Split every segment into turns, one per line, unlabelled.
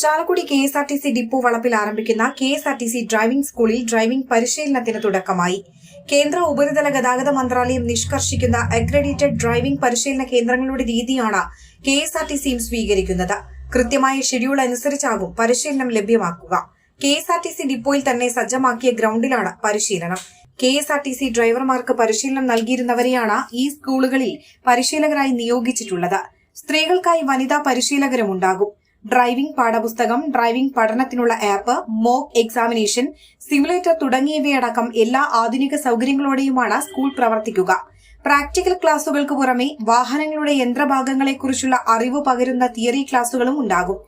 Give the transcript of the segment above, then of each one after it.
Chalakudy K S R T C depot വളപ്പിൽ ആരംഭിക്കുന്ന K S R T C driving സ്കൂളിൽ driving പരിശീലനത്തിന് തുടക്കമായി. കേന്ദ്ര ഉപരിതല ഗതാഗത മന്ത്രാലയം നിഷ്കർഷിക്കുന്ന അക്രഡിറ്റഡ് ഡ്രൈവിംഗ് പരിശീലന കേന്ദ്രങ്ങളുടെ രീതിയാണ് കെ എസ് ആർ ടി സിയും സ്വീകരിക്കുന്നത്. കൃത്യമായ ഷെഡ്യൂൾ അനുസരിച്ചാകും പരിശീലനം ലഭ്യമാക്കുക. K S R T C ഡിപ്പോയിൽ തന്നെ സജ്ജമാക്കിയ ഗ്രൌണ്ടിലാണ് പരിശീലനം. K S R T C ഡ്രൈവർമാർക്ക് പരിശീലനം നൽകിയിരുന്നവരെയാണ് ഈ സ്കൂളുകളിൽ പരിശീലകരായി നിയോഗിച്ചിട്ടുള്ളത്. സ്ത്രീകൾക്കായി വനിതാ പരിശീലകരും ഉണ്ടാകും ഡ്രൈവിംഗ് പാഠപുസ്തകം ഡ്രൈവിംഗ് പഠനത്തിനുള്ള ആപ്പ് മോക്ക് എക്സാമിനേഷൻ സിമുലേറ്റർ തുടങ്ങിയവയടക്കം എല്ലാ ആധുനിക സൗകര്യങ്ങളോടെയുമാണ് സ്കൂൾ പ്രവർത്തിക്കുക. പ്രാക്ടിക്കൽ ക്ലാസുകൾക്ക് പുറമെ വാഹനങ്ങളുടെ യന്ത്രഭാഗങ്ങളെക്കുറിച്ചുള്ള അറിവ് പകരുന്ന തിയറി ക്ലാസുകളും ഉണ്ടാകും.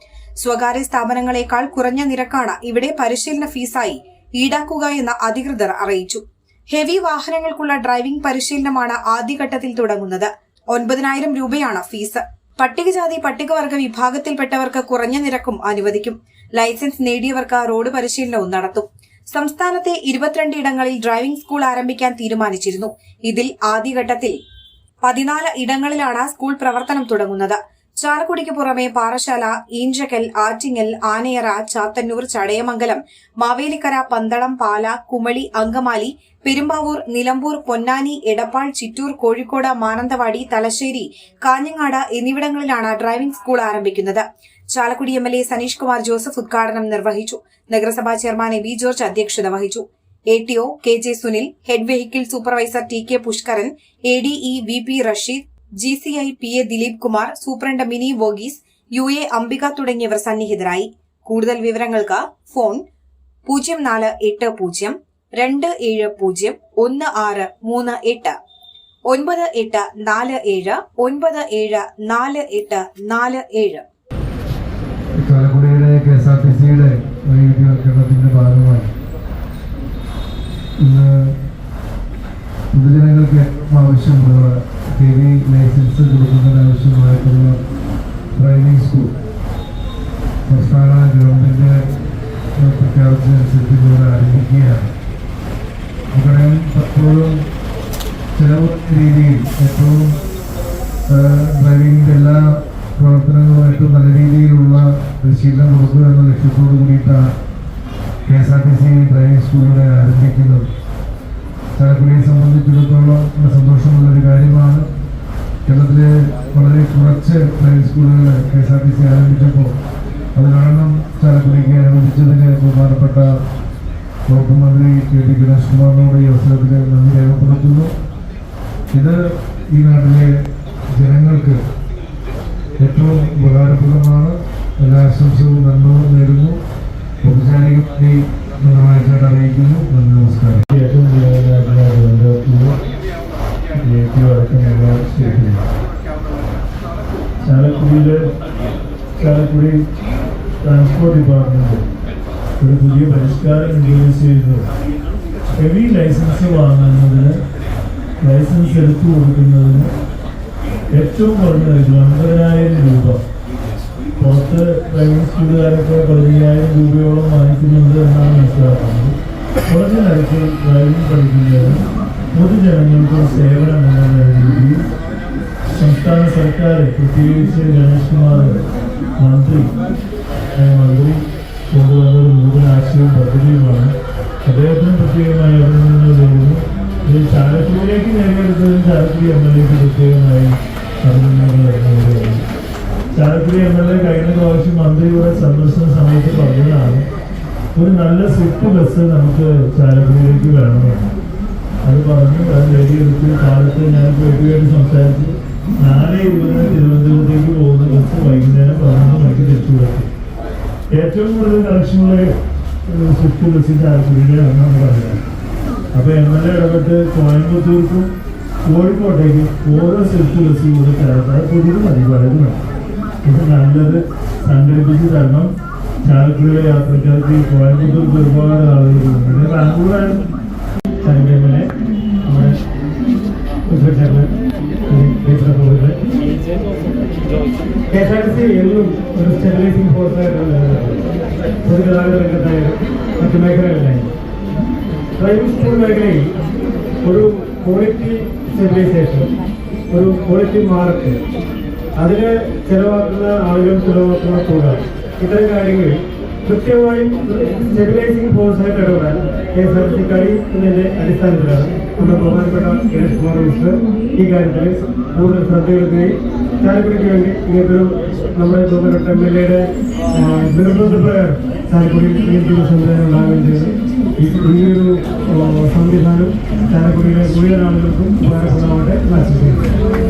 സ്വകാര്യ സ്ഥാപനങ്ങളെക്കാൾ കുറഞ്ഞ നിരക്കാണ് ഇവിടെ പരിശീലന ഫീസായി ഈടാക്കുക എന്ന് അധികൃതർ അറിയിച്ചു. ഹെവി വാഹനങ്ങൾക്കുള്ള ഡ്രൈവിംഗ് പരിശീലനമാണ് ആദ്യഘട്ടത്തിൽ തുടങ്ങുന്നത്. ഒൻപതിനായിരം രൂപയാണ് ഫീസ്. പട്ടികജാതി പട്ടികവർഗ വിഭാഗത്തിൽപ്പെട്ടവർക്ക് കുറഞ്ഞ നിരക്കും അനുവദിക്കും. ലൈസൻസ് നേടിയവർക്ക് റോഡ് പരിശീലനവും നടത്തും. സംസ്ഥാനത്തെ ഇരുപത്തിരണ്ട് ഇടങ്ങളിൽ ഡ്രൈവിംഗ് സ്കൂൾ ആരംഭിക്കാൻ തീരുമാനിച്ചിരുന്നു. ഇതിൽ ആദ്യഘട്ടത്തിൽ പതിനാല് ഇടങ്ങളിലാണ് സ്കൂൾ പ്രവർത്തനം തുടങ്ങുന്നത്. ചാലക്കുടിക്ക് പുറമെ പാറശാല ഈഞ്ചക്കൽ ആറ്റിങ്ങൽ ആനയറ ചാത്തന്നൂർ ചടയമംഗലം മാവേലിക്കര പന്തളം പാല കുമളി അങ്കമാലി പെരുമ്പാവൂർ നിലമ്പൂർ പൊന്നാനി എടപ്പാൾ ചിറ്റൂർ കോഴിക്കോട് മാനന്തവാടി തലശ്ശേരി കാഞ്ഞങ്ങാട് എന്നിവിടങ്ങളിലാണ് ഡ്രൈവിംഗ് സ്കൂൾ ആരംഭിക്കുന്നത്. Chalakudy M L A Sanish Kumar Joseph ഉദ്ഘാടനം നിർവഹിച്ചു. നഗരസഭാ ചെയർമാൻ എ വി ജോർജ് അധ്യക്ഷത വഹിച്ചു. A T O K J Sunil head vehicle supervisor T K Pushkaran A D E V P Rasheed G C I P A Dileep Kumar superintendent Mini Varghese U A Ambika തുടങ്ങിയവർ സന്നിഹിതരായി. കൂടുതൽ വിവരങ്ങൾക്ക് phone പൂജ്യം നാല് എട്ട് പൂജ്യം രണ്ട് ഏഴ് പൂജ്യം ഒന്ന് ആറ് മൂന്ന് എട്ട്. ഒൻപത് എട്ട് നാല് ഏഴ് ഒൻപത് ഏഴ് നാല് എട്ട് നാല് ഏഴ്.
പൊതുജനങ്ങൾക്ക് ആർ ടി ആവശ്യമുള്ള ഹെവി ലൈസൻസ് കൊടുക്കുന്നതിന് ആവശ്യമായിട്ടുള്ള ഡ്രൈവിംഗ് സ്കൂൾ സംസ്ഥാന ഗവൺമെന്റ് പ്രഖ്യാപിച്ചതനുസരിച്ച് ഇവിടെ ആരംഭിക്കുകയാണ് നമുക്കറിയാം പലപ്പോഴും ചിലവ് രീതിയിൽ ഏറ്റവും ഡ്രൈവിംഗിന്റെ എല്ലാ പ്രവർത്തനങ്ങളുമായിട്ടും നല്ല രീതിയിലുള്ള പരിശീലനം കൊടുക്കുക എന്ന ലക്ഷ്യത്തോടു കൂടിയിട്ടാണ് K S R T C driving സ്കൂളിലൂടെ ആരംഭിക്കുന്നത്. ചാലക്കുടിയെ സംബന്ധിച്ചിടത്തോളം സന്തോഷമുള്ള ഒരു കാര്യമാണ്. കേരളത്തിലെ വളരെ കുറച്ച് ഡ്രൈവിംഗ് സ്കൂളുകൾ K S R T C ആരംഭിച്ചപ്പോൾ അത് കാരണം ചാലക്കുടിക്ക് അനുവദിച്ചതിന് ബഹുമാനപ്പെട്ട വകുപ്പ് മന്ത്രി കെ ടി ഗണേഷ് കുമാറിനോട് ഈ അവസരത്തിൽ നന്ദി രേഖപ്പെടുത്തുന്നു. ഇത് ഈ നാട്ടിലെ ജനങ്ങൾക്ക് ഏറ്റവും ഉപകാരപ്രദമാണ്. എല്ലാ ആശംസകളും നന്മകളും നേരുന്നു. ഔപചാരികമായി നന്നായിട്ട് അറിയിക്കുന്നു. നന്ദി നമസ്കാരം.
ഏറ്റവും ചാലക്കുടിയിലെ ചാലക്കുടി ട്രാൻസ്പോർട്ട് ഡിപ്പാർട്ട്മെന്റ് ഒരു പുതിയ പരിഷ്കാരം ഇൻട്രൊഡ്യൂസ് ചെയ്തു. ഹെവി ലൈസൻസ് വാങ്ങുന്നതിന് ലൈസൻസ് എടുത്തു കൊടുക്കുന്നതിന് ഏറ്റവും കുറഞ്ഞത് അമ്പതിനായിരം രൂപ. പുറത്ത് ഡ്രൈവിംഗ് സ്കൂളുകാരൊക്കെ പതിനയ്യായിരം രൂപയോളം വാങ്ങിക്കുന്നുണ്ട് എന്നാണ് മനസ്സിലാക്കുന്നത്. കുറഞ്ഞ നിരക്കിൽ ഡ്രൈവിംഗ് പഠിക്കുന്നതിന് പൊതുജനങ്ങൾക്ക് സേവനം എന്ന രീതിയിൽ സംസ്ഥാന സർക്കാർ പ്രത്യേകിച്ച് ഗണേഷ് കുമാർ ചാലക്കുടി എം എൽ എക്ക് പ്രത്യേകമായി അഭിനന്ദനങ്ങൾ ചാലക്കുടി എം എൽ എ കഴിഞ്ഞ പ്രാവശ്യം മന്ത്രിയുടെ സന്ദർശന സമയത്ത് പറഞ്ഞതാണ് ഒരു നല്ല സ്വിഫ്റ്റ് ബസ് നമുക്ക് ചാലക്കുടിയിലേക്ക് വേണമെന്ന് അത് പറഞ്ഞു അത് നേടിയെടുത്ത് കാലത്ത് ഞാൻ പേട്ടിയായിട്ട് സംസാരിച്ച് നാളെ ഇരുപതിന് തിരുവനന്തപുരത്തേക്ക് പോകുന്ന ബസ് വൈകുന്നേരം പതിനൊന്ന് മണിക്ക് തിരിച്ചു കൊടുക്കും ഏറ്റവും കൂടുതൽ കണക്ഷനുള്ള സ്വിഫ്റ്റ് ബസ് ചാലക്കുടിയുടെ ആണെന്നാണ് പറയുന്നത്. അപ്പൊ എം എൽ എ ഇടപെട്ട് കോയമ്പത്തൂർക്കും കോഴിക്കോട്ടേക്കും ഓരോ സെൽഫ് ബസ് കൂടി തരാത്ത പുതിയത് പരിപാടികൾ ഇത് നല്ലത് സംഘടിപ്പിച്ച് തരണം. ചാലക്കുടിയിലെ യാത്രക്കാർക്ക് കോയമ്പത്തൂർക്ക് ഒരുപാട് ആളുകളുണ്ട് പിന്നെ ബാംഗ്ലൂരാണ് എന്നും പൊതുഗതാഗത രംഗത്തായാലും മറ്റു മേഖലകളിലായാലും. പ്രൈവറ്റ് സ്കൂൾ മേഖലയിൽ ഒരു ക്വാളിറ്റി സ്റ്റെബിലൈസേഷൻ ഒരു ക്വാളിറ്റി മാർക്ക് അതിന് ചെലവാക്കുന്ന ആളുകൾ ചെലവാക്കുന്ന തുക
ഇത്തരം കാര്യങ്ങൾ കൃത്യമായും സ്റ്റെബിലൈസിംഗ് ഫോഴ്സായിട്ട് ഇടപെടാൻ കെ എസ് ആർ ടി കഴിയുന്നതിന്റെ അടിസ്ഥാനത്തിലാണ് നമ്മുടെ ബഹുമാനപ്പെട്ട ഗണേഷ് കുമാർ മിസ്റ്റർ ഈ കാര്യത്തിൽ കൂടുതൽ ശ്രദ്ധയെടുക്കുകയും ചാലക്കുടിക്ക് വേണ്ടി ഇങ്ങനത്തെ ഒരു നമ്മുടെ ബഹുമാനപ്പെട്ട എം എൽ എയുടെ നിർബന്ധപ്രകാരം ഇങ്ങനത്തെ സംവിധാനം ഉണ്ടാകുകയും ചെയ്തു ഈ- ഒരു സംവിധാനം ചാലക്കുടിയിലെ മുഴുവൻ ആളുകൾക്കും ആശംസിക്കുന്നു.